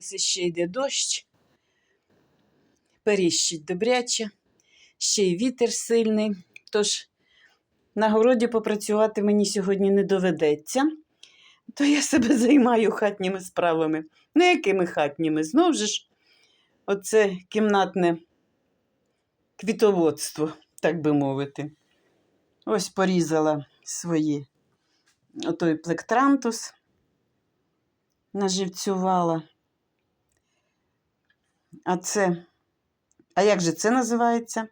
Ще йде дощ, періщить добряче, ще й вітер сильний. Тож на городі попрацювати мені сьогодні не доведеться, то я себе займаю хатніми справами. Ну, якими хатніми? Знову ж, оце кімнатне квітоводство, так би мовити. Ось порізала свої отой плектрантус, наживцювала. А це, а як же це називається?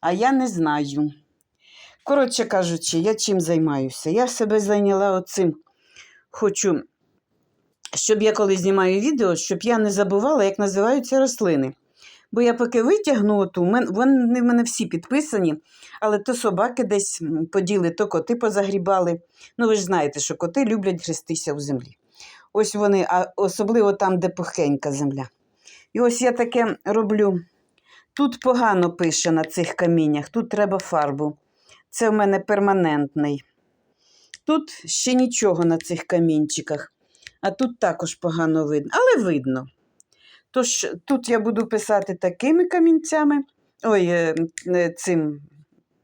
А я не знаю. Коротше кажучи, я чим займаюся? Я себе зайняла оцим. Хочу, щоб я коли знімаю відео, щоб я не забувала, як називаються рослини. Бо я поки витягну оту, вони в мене всі підписані, але то собаки десь поділи, то коти позагрібали. Ну, ви ж знаєте, що коти люблять грестися у землі. Ось вони, а особливо там, де пухенька земля. І ось я таке роблю. Тут погано пише на цих каміннях, тут треба фарбу. Це в мене перманентний. Тут ще нічого на цих камінчиках, а тут також погано видно, але видно. Тож тут я буду писати такими камінцями, ой, е, е, цим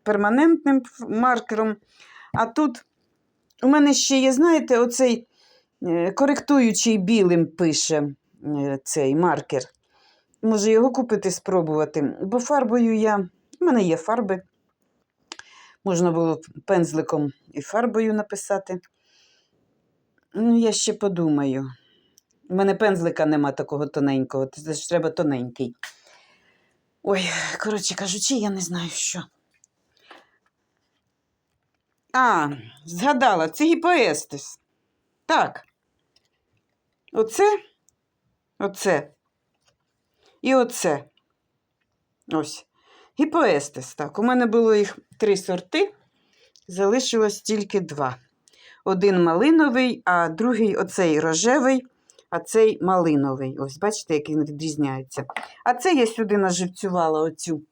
перманентним маркером. А тут у мене ще є, знаєте, оцей е, коректуючий білим пише цей маркер. Може його купити, спробувати. Бо фарбою я. У мене є фарби. Можна було пензликом і фарбою написати. Ну, я ще подумаю. У мене пензлика нема такого тоненького, це ж треба тоненький. Ой, коротше кажучи, я не знаю що. А, згадала, це гіпоестис. Так. Оце, оце. І оце. Ось. Гіпоестис. Так, у мене було їх три сорти, залишилось тільки два. Один малиновий, а другий оцей рожевий, а цей малиновий. Ось, бачите, як він відрізняється. А це я сюди наживцювала оцю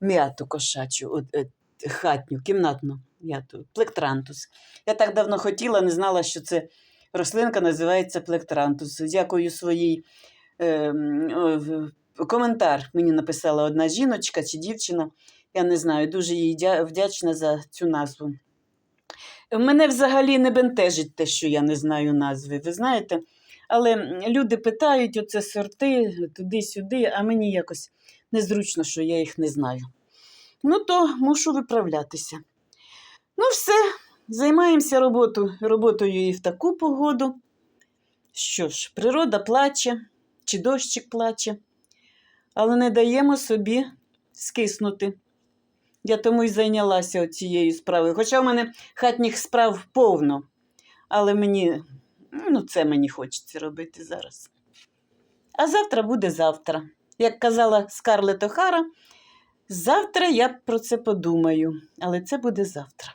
м'яту кошачу, от, е, хатню, кімнатну м'яту, плектрантус. Я так давно хотіла, не знала, що це рослинка називається плектрантус. Дякую своїй. Е, м, коментар мені написала одна жіночка чи дівчина. Я не знаю, дуже їй вдячна за цю назву. Мене взагалі не бентежить те, що я не знаю назви, ви знаєте. Але люди питають оце сорти туди-сюди, а мені якось незручно, що я їх не знаю. Ну, то мушу виправлятися. Ну, все, займаємося роботу, роботою і в таку погоду. Що ж, природа плаче, чи дощик плаче, але не даємо собі скиснути. Я тому й зайнялася цією справою. Хоча в мене хатніх справ повно. Але мені, ну, це мені хочеться робити зараз. А завтра буде завтра. Як казала Скарлет Охара, завтра я про це подумаю, але це буде завтра.